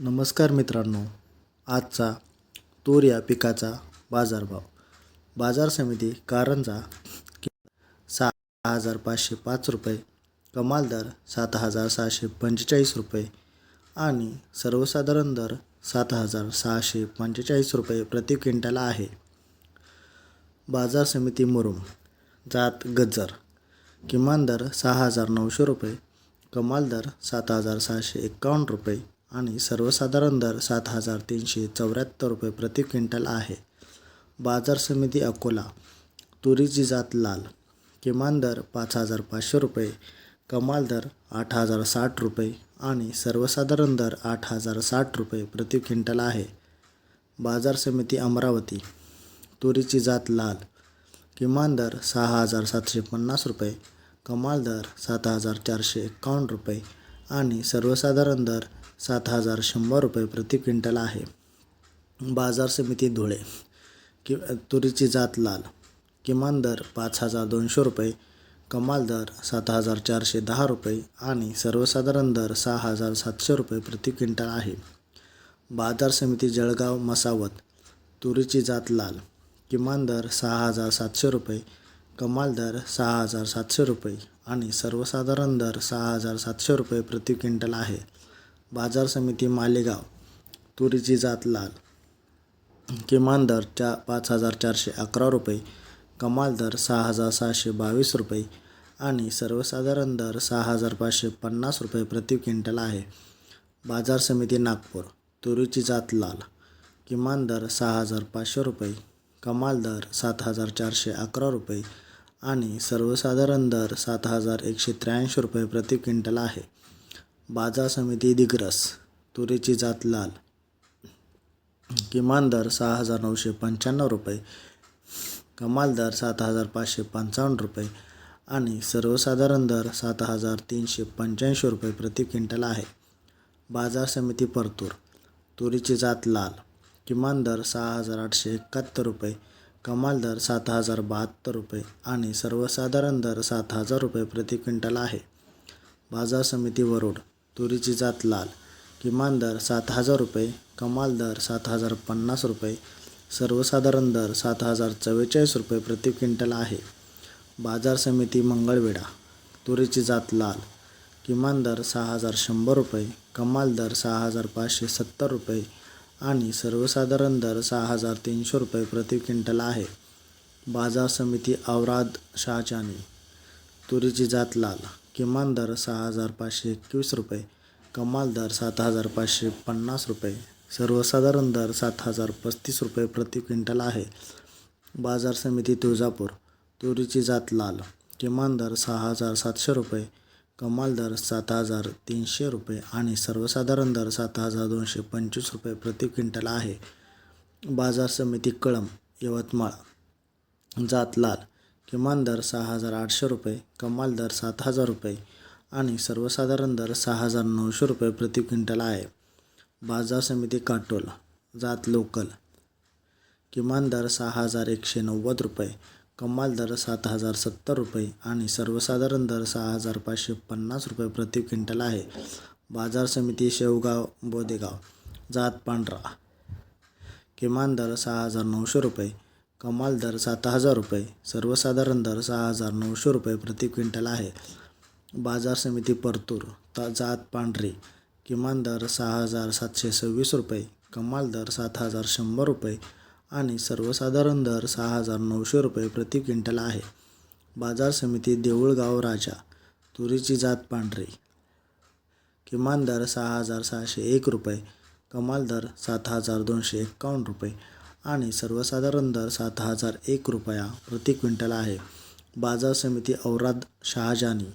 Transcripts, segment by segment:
नमस्कार मित्रांनो आजचा तूर या पिकाचा बाजारभाव. बाजार समिती कारंजा सहा हजार पाचशे पाच रुपये कमाल दर सात हजार सहाशे पंचेचाळीस रुपये आणि सर्वसाधारण दर सात हजार सहाशे पंचेचाळीस रुपये प्रति क्विंटल आहे. बाजार समिती मुरुम जात गज्जर किमान दर सहा हजार नऊशे रुपये कमाल दर सात हजार सहाशे एक्कावन्न रुपये आणि सर्वसाधारण दर सात हजार तीनशे चौऱ्याहत्तर रुपये प्रति क्विंटल आहे. बाजार समिती अकोला तुरीची जात लाल किमान दर पाच हजार पाचशे रुपये कमाल दर आठ हजार साठ रुपये आणि सर्वसाधारण दर आठ हजार साठ रुपये प्रति क्विंटल आहे. बाजार समिती अमरावती तुरीची जात लाल किमान दर सहा हजार सातशे पन्नास रुपये कमाल दर सात हजार चारशे एक्कावन्न रुपये आणि सर्वसाधारण दर सात हजार शंभर रुपये प्रति क्विंटल आहे. बाजार समिती धुळे कि तुरीची जात लाल. किमान दर पाच हजार दोनशे रुपये कमाल दर सात हजार चारशे दहा रुपये आणि सर्वसाधारण दर सहा हजार सातशे रुपये प्रति क्विंटल आहे. बाजार समिती जळगाव मसावत तुरीची जात लाल. किमान दर सहा हजार सातशे रुपये कमाल दर सहा हजार सातशे रुपये आणि सर्वसाधारण दर सहा हजार सातशे रुपये प्रति क्विंटल आहे. बाजार समिती मालेगाव तुरीची जात लाल. किमान दर चा पाच हजार चारशे अकरा रुपये कमाल दर सहा हजार सहाशे बावीस रुपये आणि सर्वसाधारण दर सहा हजार पाचशे पन्नास रुपये प्रति क्विंटल आहे. बाजार समिती नागपूर तुरीची जात लाल. किमान दर सहा हजार पाचशे रुपये कमाल दर सात हजार चारशे अकरा रुपये आणि सर्वसाधारण दर सात हजार एकशे त्र्याऐंशी रुपये प्रति क्विंटल आहे. बाजार समिती दिग्रस तुरीची जात लाल. किमान दर सहा हजार नऊशे पंच्याण्णव रुपये कमाल दर सात हजार पाचशे पंचावन्न रुपये आणि सर्वसाधारण दर सात हजार तीनशे पंच्याऐंशी रुपये प्रति क्विंटल आहे. बाजार समिती परतूर तुरीची जात लाल. किमान दर सहा हजार आठशे एकाहत्तर रुपये कमाल दर सात हजार बहात्तर रुपये आणि सर्वसाधारण दर सात हजार रुपये प्रति क्विंटल आहे. बाजार समिती वरुड तुरीची जात लाल. किमान दर सात हजार रुपये कमाल दर सात हजार पन्नास रुपये सर्वसाधारण दर सात हजार चव्वेचाळीस रुपये प्रति क्विंटल आहे. बाजार समिती मंगळवेढा. तुरीची जात लाल. किमान दर सहा हजार शंभर रुपये कमाल दर सहा हजार पाचशे सत्तर रुपये आणि सर्वसाधारण दर सहा हजार तीनशे रुपये प्रति क्विंटल आहे. बाजार समिती औराद शहाजानी तुरीची जात लाल. किमान दर सहा हजार पाचशे एकवीस रुपये कमाल दर सात हजार पाचशे पन्नास रुपये सर्वसाधारण दर सात हजार पस्तीस रुपये प्रति क्विंटल आहे. बाजार समिती तुळजापूर तुरीची जात लाल किमान दर सहा हजार सातशे रुपये कमाल दर सात हजार तीनशे रुपये आणि सर्वसाधारण दर सात हजार दोनशे पंचवीस रुपये प्रति क्विंटल आहे. बाजार समिती कळम यवतमाळ जात लाल किमान दर सहा हजार आठशे रुपये कमाल दर सात हजार रुपये आणि सर्वसाधारण दर सहा हजार नऊशे रुपये प्रति क्विंटल आहे. बाजार समिती काटोल जात लोकल. किमान दर सहा हजार एकशे नव्वद रुपये कमाल दर सात हजार सत्तर रुपये आणि सर्वसाधारण दर सहा हजार पाचशे पन्नास रुपये प्रति क्विंटल आहे. बाजार समिती शेवगाव बोदेगाव जात पांढरा. किमान दर सहा हजार नऊशे रुपये कमाल दर सात हजार रुपये सर्वसाधारण दर सहा हजार नऊशे रुपये प्रति क्विंटल आहे. बाजार समिती परतूर ता जात पांढरी किमान दर सहा हजार सातशे सव्वीस रुपये कमाल दर सात हजार शंभर रुपये आणि सर्वसाधारण दर सहा हजार नऊशे रुपये प्रति क्विंटल आहे. बाजार समिती देऊळगाव राजा तुरीची जात पांढरी किमान दर सहा हजार सहाशे एक रुपये कमाल दर सात हजार दोनशे एक्कावन्न रुपये आणि सर्वसाधारण दर सात हजार एक रुपया प्रति क्विंटल आहे. बाजार समिती औराद शहाजानी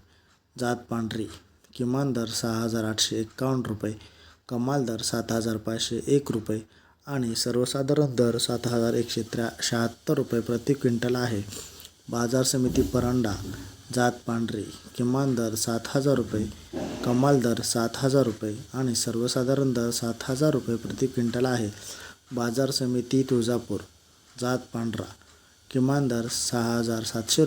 जात पांढरी किमान दर सहा हजार आठशे एक्कावन्न रुपये कमाल दर सात हजार पाचशे एक रुपये आणि सर्वसाधारण दर सात हजार एकशे त्र्या शहात्तर रुपये प्रति क्विंटल आहे. बाजार समिती परांडा जात पांढरी किमान दर सात हजार रुपये कमाल दर सात हजार रुपये आणि सर्वसाधारण दर सात हजार रुपये प्रति क्विंटल आहे. बाजार समिती तुळजापूर जात पांढरा किमान दर सहा हजार सातशे